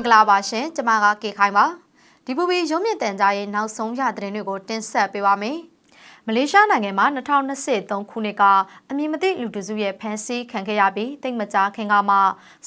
င်္ဂလာပါရှင်ကျမကကေခိုင်ပါဒီပူပီရုံးမြင့်တန်ကြားရဲ့နောက်ဆုံးရသတင်းတွေကိုတင်ဆက်ပေးပါမယ်မလေးရှားနိုင်ငံမှာ2023ခုနှစ်ကအမည်မသိလူတစုရဲ့ဖမ်းဆီးခံခဲ့ရပြီးတိတ်မကြားခင်ကမှ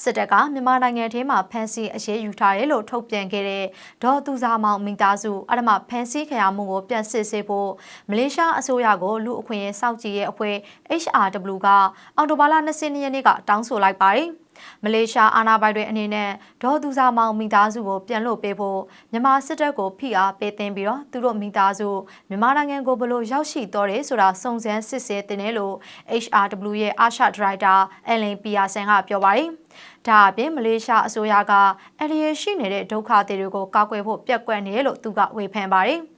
စစ်တပ်ကမြန်မာနိုင်ငံထဲမှာဖမ်းဆီးအရေးယူထားတယ်လို့ထုတ်ပြန်ခဲ့တဲ့ဒေါ်သူစာမောင်မိသားစုအရမဖမ်းဆီးခံရမှုကိုပြန်စစ်ဆေးဖို့မလေးရှားအစိုးရကိုလူအခွင့်အရေးစောင့်ကြည့်ရဲ့အဖွဲ့ HRW ကအော်တိုဘာလ22ရက်နေ့ကတောင်းဆိုလိုက်ပါတယ်။ မလေးရှားအာဏာပိုင်တွေအနေနဲ့ဒေါ်သူစာမောင်မိသားစုကိုပြန်လွှတ်ပေးဖို့မြန်မာစစ်တပ်ကိုဖိအားပေးတင်ပြီးတော့သူတို့မိသားစုမြန်မာနိုင်ငံကိုဘလို့ရောက်ရှိတော့တယ်ဆိုတာစုံစမ်းစစ်ဆေးတင်တယ်လို့ HRW ရဲ့အာရှဒရိုက်တာအယ်လင်ပီယာဆန်ကပြောပါတယ်။ဒါအပြင်မလေးရှားအစိုးရကအရီရရှိနေတဲ့ဒုက္ခသည်တွေကိုကာကွယ်ဖို့ပြက်ကွက်နေတယ်လို့သူကဝေဖန်ပါတယ်။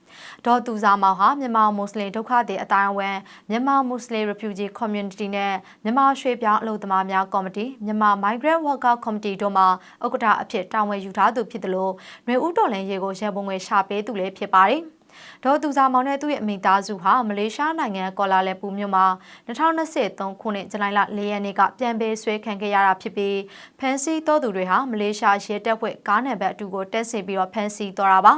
ဒေါ်သူစာမောင်ဟာမြန်မာမွတ်စလင်ဒုက္ခသည်အတိုင်းအဝန်မြန်မာမွတ်စလင် refugee community နဲ့မြန်မာရွှေပြောင်းအလုပ်သမားများကော်မတီမြန်မာ migrant worker committee တို့မှဥက္ကဋ္ဌအဖြစ်တာဝန်ယူထားသူဖြစ်တယ်လို့ຫນွေဦးတော်လန်ရေကိုရန်ပုံငွေရှာပေးသူလည်းဖြစ်ပါတယ်။ဒေါ်သူစာမောင်နဲ့သူ့ရဲ့မိသားစုဟာမလေးရှားနိုင်ငံကော်လာလမ်ပူမြို့မှာ2023ခုနှစ်ဇူလိုင်လ4ရက်နေ့ကပြန်ပေးဆွဲခံခဲ့ရတာဖြစ်ပြီးဖန်စီတော်သူတွေဟာမလေးရှားရဲတပ်ဖွဲ့ကားနံပါတ်အတူကိုတက်ဆင်ပြီးတော့ဖန်စီတော်တာပါ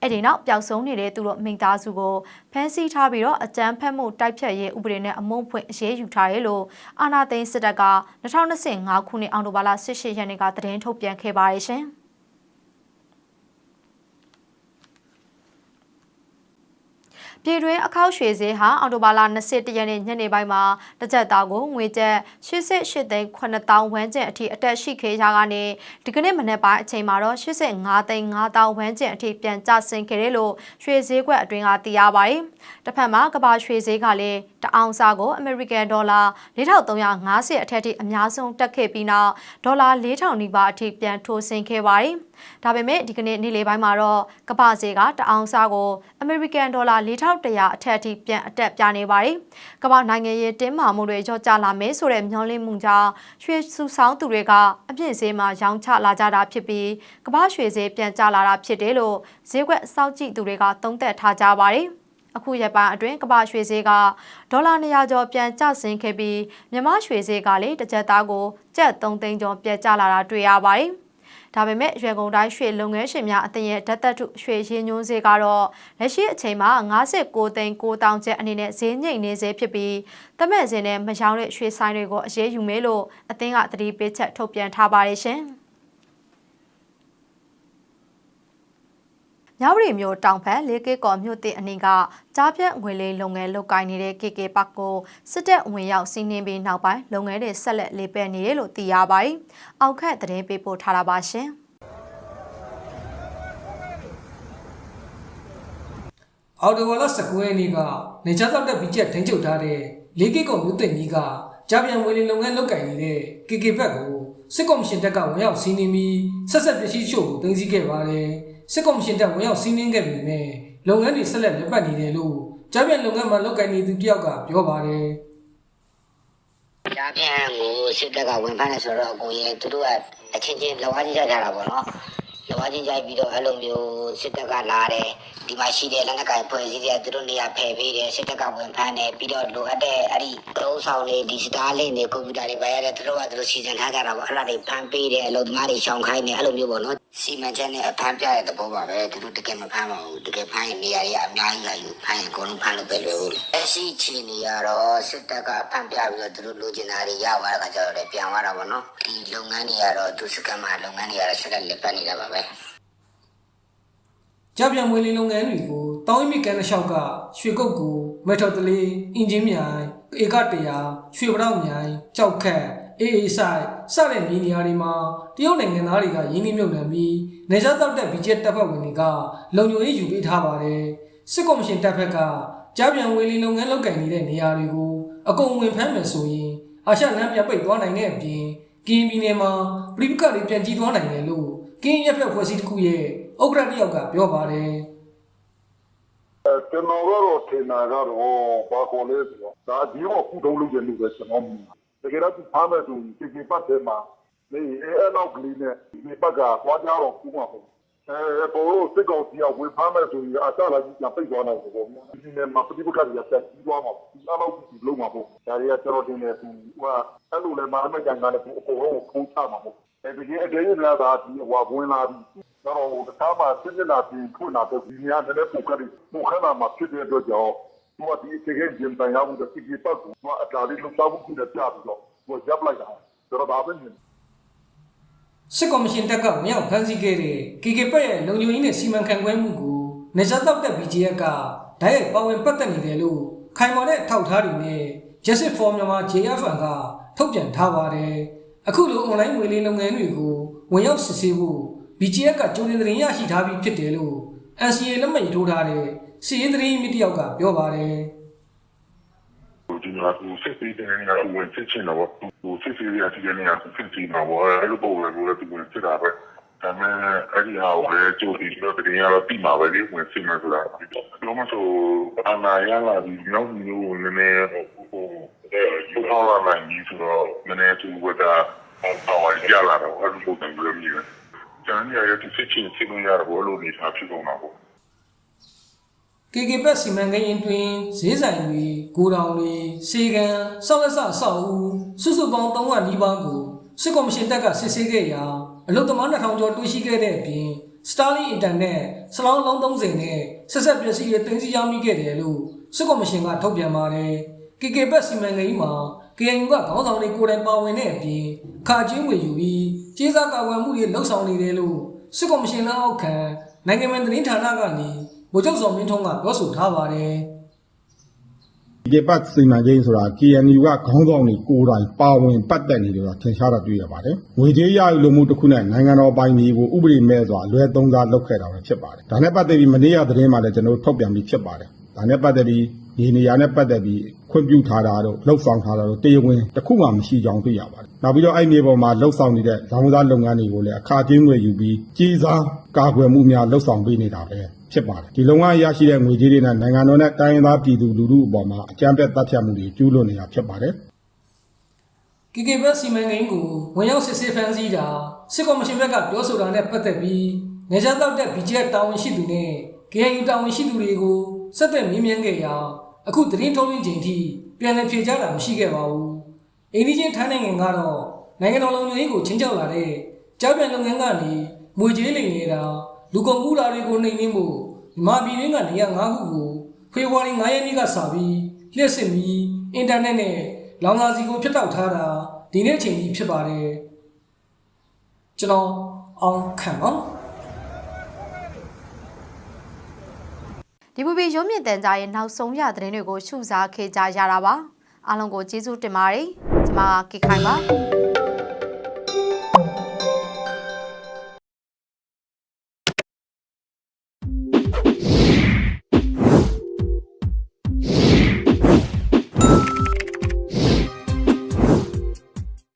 အဲ့ဒီနောက်ပျောက်ဆုံးနေတဲ့သူတို့မိသားစုကိုဖမ်းဆီးထားပြီးတော့အကြမ်းဖက်မှုတိုက်ဖြတ်ရေးဥပဒေနဲ့အမုန်းဖွင့်အရေးယူထားတယ်လို့အာဏာသိမ်းစစ်တပ်က2025ခုနှစ်အောက်တိုဘာလ18ရက်နေ့ကသတင်းထုတ်ပြန်ခဲ့ပါတယ်ရှင်။ ပြည်တွင်းအခောက်ရွှေဈေးဟာအော်တိုဘာလ21ရက်နေ့ညနေပိုင်းမှာတစ်ကြက်သားကိုငွေကျပ်88သိန်း9000ဝန်းကျင်အထိအတက်ရှိခဲ့ကြကနေဒီကနေ့မနေ့ပိုင်းအချိန်မှာတော့85သိန်း9000ဝန်းကျင်အထိပြန်ကျဆင်းခဲ့တယ်လို့ရွှေဈေးကွက်အတွင်းကသိရပါတယ်။တစ်ဖက်မှာကမ္ဘာရွှေဈေးကလည်း တအောင်စာကိုအမေရိကန်ဒေါ်လာ4350အထက်ထိအများဆုံးတက်ခဲ့ပြီးနောက်ဒေါ်လာ4000နီးပါးအထိပြန်ထိုးဆင်းခဲ့ပါတယ်။ဒါပေမဲ့ဒီကနေ့နေ့လယ်ပိုင်းမှာတော့ကပ္ပဈေးကတအောင်စားကိုအမေရိကန်ဒေါ်လာ4100အထက်အထိပြန်အတက်ပြနေပါတယ်။ကမ္ဘာနိုင်ငံရေးတင်းမာမှုတွေကြော့ကျလာမယ်ဆိုတဲ့မျှော်လင့်မှုကြောင့်ရွှေစုဆောင်းသူတွေကအပြည့်ဈေးမှာရောင်းချလာကြတာဖြစ်ပြီးကမ္ဘာရွှေဈေးပြန်ကျလာတာဖြစ်တယ်လို့ဈေးကွက်စောင့်ကြည့်သူတွေကသုံးသပ်ထားကြပါတယ်။ အခုရက်ပိုင်းအတွင်းကမ္ဘာရွှေဈေးကဒေါ်လာ200ကျော်ပြန်ကျဆင်းခဲ့ပြီးမြန်မာရွှေဈေးကလည်းတစ်ကြက်သားကိုကျပ်3သိန်းကျော်ပြန်ကျလာတာတွေ့ရပါတယ်။ဒါပေမဲ့ရွှေကုန်တိုင်းရွှေလုပ်ငန်းရှင်များအသင်းရဲ့ဓာတ်သက်ထုရွှေရင်းညွှန်းဈေးကတော့လက်ရှိအချိန်မှာ59သိန်း9000ကျပ်အနေနဲ့ဈေးညိတ်နေစေဖြစ်ပြီးတမက်စင်းနဲ့မရောင်းတဲ့ရွှေဆိုင်တွေကိုအရေးယူမယ်လို့အသင်းကသတိပေးချက်ထုတ်ပြန်ထားပါတယ်ရှင်။ ညဝရီမျိုးတောင်ဖက်လေးကေကော်မြို့တင်အနီးကကြားပြတ်ငွေလေးလုပ်ငန်းလုပ်ကိုင်နေတဲ့ KK ပတ်ကိုစစ်တပ်ဝင်ရောက်စီးနင်းပြီးနောက်ပိုင်းလုပ်ငန်းတွေဆက်လက်လေးပယ်နေတယ်လို့သိရပါတယ်။အောက်ခက်သတင်းပေးပို့ထားတာပါရှင်။အော်တိုဝါလာ19ရက်နေ့ကနေချာသောက်တဲ့ဘီချက်ထိန်းချုပ်ထားတဲ့လေးကေကော်မြို့တင်ကြီးကကြားပြန်ငွေလေးလုပ်ငန်းလုပ်ကိုင်နေတဲ့ KK ဘက်ကိုစစ်ကော်မရှင်တပ်ကဝင်ရောက်စီးနင်းပြီးဆက်ဆက်ပစ္စည်းချို့ကိုတင်စီခဲ့ပါတယ်။ စစ်ကော်မရှင်တပ်ဝင်ရောက်စီးနင်းခဲ့ပေမဲ့လုပ်ငန်းတွေဆက်လက်လက်ပတ်နေတယ်လို့ကြားပြန်လုပ်ငန်းမှာလုပ်ကိုင်နေသူတယောက်ကပြောပါတယ်။ကြားပြန်ကိုစစ်တပ်ကဝင်ဖမ်းနေဆိုတော့ကိုရင်သူတို့ကအချင်းချင်းလောအားကြီးကြကြတာပေါ့နော်။လောအားကြီးကြပြီးတော့အဲ့လိုမျိုးစစ်တပ်ကလာတယ်ဒီမှာရှိတဲ့လက်နက်ကိုင်ဖွဲ့စည်းတဲ့သူတို့နေရာဖယ်ပေးတယ်စစ်တပ်ကဝင်ဖမ်းတယ်ပြီးတော့လိုအပ်တဲ့အဲ့ဒီတုံးဆောင်တွေဒီစတားလင်းတွေကွန်ပျူတာတွေပါရတဲ့သူတို့ကသူတို့စီစဉ်ထားကြတာပေါ့အဲ့ဒါတွေဖမ်းပေးတယ်အလုပ်သမားတွေရှောင်ခိုင်းတယ်အဲ့လိုမျိုးပေါ့နော် စီမံချက်နဲ့အဖမ်းပြတဲ့သဘောပါပဲသူတို့တကယ်မဖမ်းပါဘူးတကယ်ဖမ်းရင်နေရာတွေအများကြီးလာယူဖမ်းရင်အကုန်လုံးဖမ်းလို့ပဲလွယ်ဘူးအရှိချီနေရတော့စစ်တပ်ကအဖမ်းပြပြီးတော့သူတို့လိုချင်တာတွေရသွားတဲ့ခါကျတော့လည်းပြန်သွားတာပေါ့နော်ဒီလုပ်ငန်းတွေကတော့သူစကမ်းမှာလုပ်ငန်းတွေကတော့ဆက်လက်လက်ပတ်နေတာပါပဲကြပြန်မွေးလင်းလုပ်ငန်းတွေကိုတောင်းရမိကန်တစ်လျှောက်ကရွှေကုတ်ကူမက်ထော်တလီအင်ဂျင်မြိုင်ဧကတရာရွှေပရောက်မြိုင်ကြောက်ခက် အေးအေးဆိုင်စတဲ့မြေနေရာတွေမှာတရုတ်နိုင်ငံသားတွေကရင်းနှီးမြှုပ်နှံပြီးနေစားတောက်တဲ့ဘီဂျက်တပ်ဖွဲ့ဝင်တွေကလုံခြုံရေးယူပေးထားပါတယ်စစ်ကော်မရှင်တပ်ဖက်ကကြားပြန်ဝေလီလုပ်ငန်းလုပ်ကင်နေတဲ့နေရာတွေကိုအကုန်ဝင်ဖမ်းမယ်ဆိုရင်အာရှနမ်းပြန်ပိတ်သွားနိုင်တဲ့အပြင်ကင်းပြည်နယ်မှာပြည်ပကတွေပြန်ကြီးသွားနိုင်တယ်လို့ကင်းရက်ဖက်ဖွဲ့စည်းတစ်ခုရဲ့ဥက္ကဋ္ဌတယောက်ကပြောပါတယ်ကျွန်တော်ကတော့ထင်တာကတော့ဘာခေါ်လဲဆိုတော့ဒါဒီတော့ကုထုံးလုပ်ရလို့ပဲကျွန်တော်မြင်တ ကယ်တော့ဖားမယ်ဆိုရင်ဒီပတ်ထဲမှာနေအဲနောက်ကလေးနဲ့ဒီပတ်ကသွားကြတော့ကူမှာပေါ့အဲပေါ်စစ်ကောင်စီကဝေဖမ်းမယ်ဆိုရင်အတလာကြီးပြန်ပိတ်သွားနိုင်တယ်ပေါ့ဒီနေ့မှာပဋိပက္ခတွေဆက်ပြီးသွားမှာဒီအလောက်ကြီးလုံးမှာပေါ့ဒါတွေကကျွန်တော်တင်နေသူဟိုအဲ့လိုလဲမာမကန်ကလည်းအကုန်လုံးကိုဖုံးချမှာပေါ့အဲတကယ်အတင်းရတာဒီဟွာဝင်လာပြီတော့ဟိုတခြားမှာစစ်စစ်လာပြီးဖွင့်လာတော့ဒီများလည်းပုံကလေးပုံခဏမှာဖြစ်တဲ့အတွက်ကြောင့် သူကဒီတကယ်ဂျင်တန်ရမှုတတိကိပတ်ကိုအတားလေးလောက်တော့ခုနဲ့ပြပြီးတော့ဟိုရပ်လိုက်တာဆိုတော့ဒါပဲမြင်စစ်ကော်မရှင်တပ်ကဝင်ရောက်ဖမ်းဆီးခဲ့တဲ့ KK ပတ်ရဲ့လုံခြုံရေးနဲ့စီမံခန့်ခွဲမှုကိုနေစားတောက်တဲ့ BGF ကဓာတ်ရိုက်ပါဝင်ပတ်သက်နေတယ်လို့ခိုင်မာတဲ့ထောက်ထားတွေနဲ့ Justice for Myanmar JFN ကထုတ်ပြန်ထားပါတယ်။အခုလို online ငွေလေးလုပ်ငန်းတွေကိုဝင်ရောက်စစ်ဆေးဖို့ BGF ကကြိုတင်သတင်းရရှိထားပြီးဖြစ်တယ်လို့ NCA လက်မှတ်ရေးထိုးထားတဲ့စီရေးသတင်းမီဒီယာကပြောပါတယ်။ဒီမှာသူစစ်စစ်တဲ့နေရာကိုဝင်စစ်ချင်တော့သူစစ်စစ်ရတဲ့နေရာကိုစစ်ချင်တော့အဲ့လိုပုံစံမျိုးနဲ့သူဝင်စစ်တာပဲဒါပေမဲ့အဲ့ဒီဟာကိုလည်းကြိုပြီးတော့တင်ရတော့ပြီးမှာပဲလေဝင်စစ်မှဆိုတာပြီးတော့တော့မဆိုအနာရလာဒီနောက်မျိုးနည်းနည်းဟိုအဲဘောလာနိုင်ပြီးဆိုတော့နည်းနည်းသူကတာအော်ရလာတော့အဲ့လိုပုံစံမျိုးမျိုးကျန်ရရတဲ့စစ်ချင်စစ်လို့ရတော့လို့နေထားဖြစ်ကုန်တာပေါ့ KK ဘက်စီမံကိန်းအတွင်းဈေးဆိုင်တွေ၊ကိုတောင်တွေ၊စေကန်၊စောက်လက်ဆဆောက်ဦးစုစုပေါင်း300နီးပါးကိုစစ်ကော်မရှင်တပ်ကစစ်ဆေးခဲ့ရာအလုသမား2000ကျော်တွေ့ရှိခဲ့တဲ့အပြင် Starlink Internet စလောင်းလုံး30နဲ့ဆက်ဆက်ပစ္စည်းတွေတင်စီရမိခဲ့တယ်လို့စစ်ကော်မရှင်ကထုတ်ပြန်ပါတယ်။ KK ဘက်စီမံကိန်းမှာ KNU ကခေါင်းဆောင်တွေကိုယ်တိုင်ပါဝင်တဲ့အပြင်အခါချင်းဝေယူပြီးကျေးစားကာကွယ်မှုတွေလှုပ်ဆောင်နေတယ်လို့စစ်ကော်မရှင်လက်အောက်ခံနိုင်ငံတော်သတင်းဌာနကနေ ဗိုလ်ချုပ်စော်မင်းထွန်းကပြောဆိုထားပါတယ်။ဒီပတ်စီမံကိန်းဆိုတာ KNU ကခေါင်းဆောင်တွေကိုယ်တိုင်ပါဝင်ပတ်သက်နေတယ်ဆိုတာထင်ရှားတာတွေ့ရပါတယ်။ငွေကြေးရယူလိုမှုတစ်ခုနဲ့နိုင်ငံတော်ပိုင်တွေကိုဥပဒေမဲ့စွာလွဲသုံးစားလုပ်ခဲ့တာပဲဖြစ်ပါတယ်။ဒါနဲ့ပတ်သက်ပြီးမနေ့ကသတင်းမှာလည်းကျွန်တော်တို့ထုတ်ပြန်ပြီးဖြစ်ပါတယ်။ဒါနဲ့ပတ်သက်ပြီး ဒီနေရာနဲ့ပတ်သက်ပြီးခွင့်ပြုထားတာတို့လှုပ်ဆောင်ထားတာတို့တရားဝင်တစ်ခုမှမရှိကြောင်းတွေ့ရပါတယ်။နောက်ပြီးတော့အဲ့ဒီမြေပေါ်မှာလှုပ်ဆောင်နေတဲ့လောင်စားလုပ်ငန်းတွေကိုလည်းအခါချင်းငွေယူပြီးကြီးစားကာကွယ်မှုများလှုပ်ဆောင်ပေးနေတာပဲဖြစ်ပါတယ်။ဒီလုံငန်းရရှိတဲ့ငွေကြေးတွေနဲ့နိုင်ငံတော်နဲ့တိုင်းရင်းသားပြည်သူလူထုအပေါ်မှာအကြမ်းဖက်တပ်ဖြတ်မှုတွေကျူးလွန်နေတာဖြစ်ပါတယ်။ KK ဘက်စီမံကိန်းကိုဝင်ရောက်စစ်ဆေးဖမ်းဆီးတာစစ်ကော်မရှင်ဘက်ကပြောဆိုတာနဲ့ပတ်သက်ပြီးနေကြတော့တဲ့ BJP တာဝန်ရှိသူနဲ့ KNU တာဝန်ရှိသူတွေကို စက်သက်မေးမြန်းခဲ့ရာအခုသတင်းထုတ်လွှင့်ချိန်ထိပြန်လည်ဖြေကြားတာမရှိခဲ့ပါဘူး။အိန္ဒိချင်းထိုင်းနိုင်ငံကတော့နိုင်ငံတော်လုံခြုံရေးကိုချင်းချောက်လာတဲ့ကြားပြန်လုပ်ငန်းကနေငွေကြေးလိမ်နေတာလူကုန်ကူးတာတွေကိုနှိမ်နင်းဖို့မြန်မာပြည်တွင်းကနေရာ၅ခုကိုဖေဖော်ဝါရီ9ရက်နေ့ကစပြီးလျှက်စစ်ပြီးအင်တာနက်နဲ့လောင်စာစီကိုဖျက်တောက်ထားတာဒီနေ့အချိန်ကြီးဖြစ်ပါတယ်ကျွန်တော်အောင်ခံပါ ဒီပူပီရုံးမြင့်တန်ကြားရဲ့နောက်ဆုံးရသတင်းတွေကိုရှုစားခဲ့ကြရတာပါအားလုံးကိုကျေးဇူးတင်ပါတယ်ကျွန်မကကေခိုင်ပါ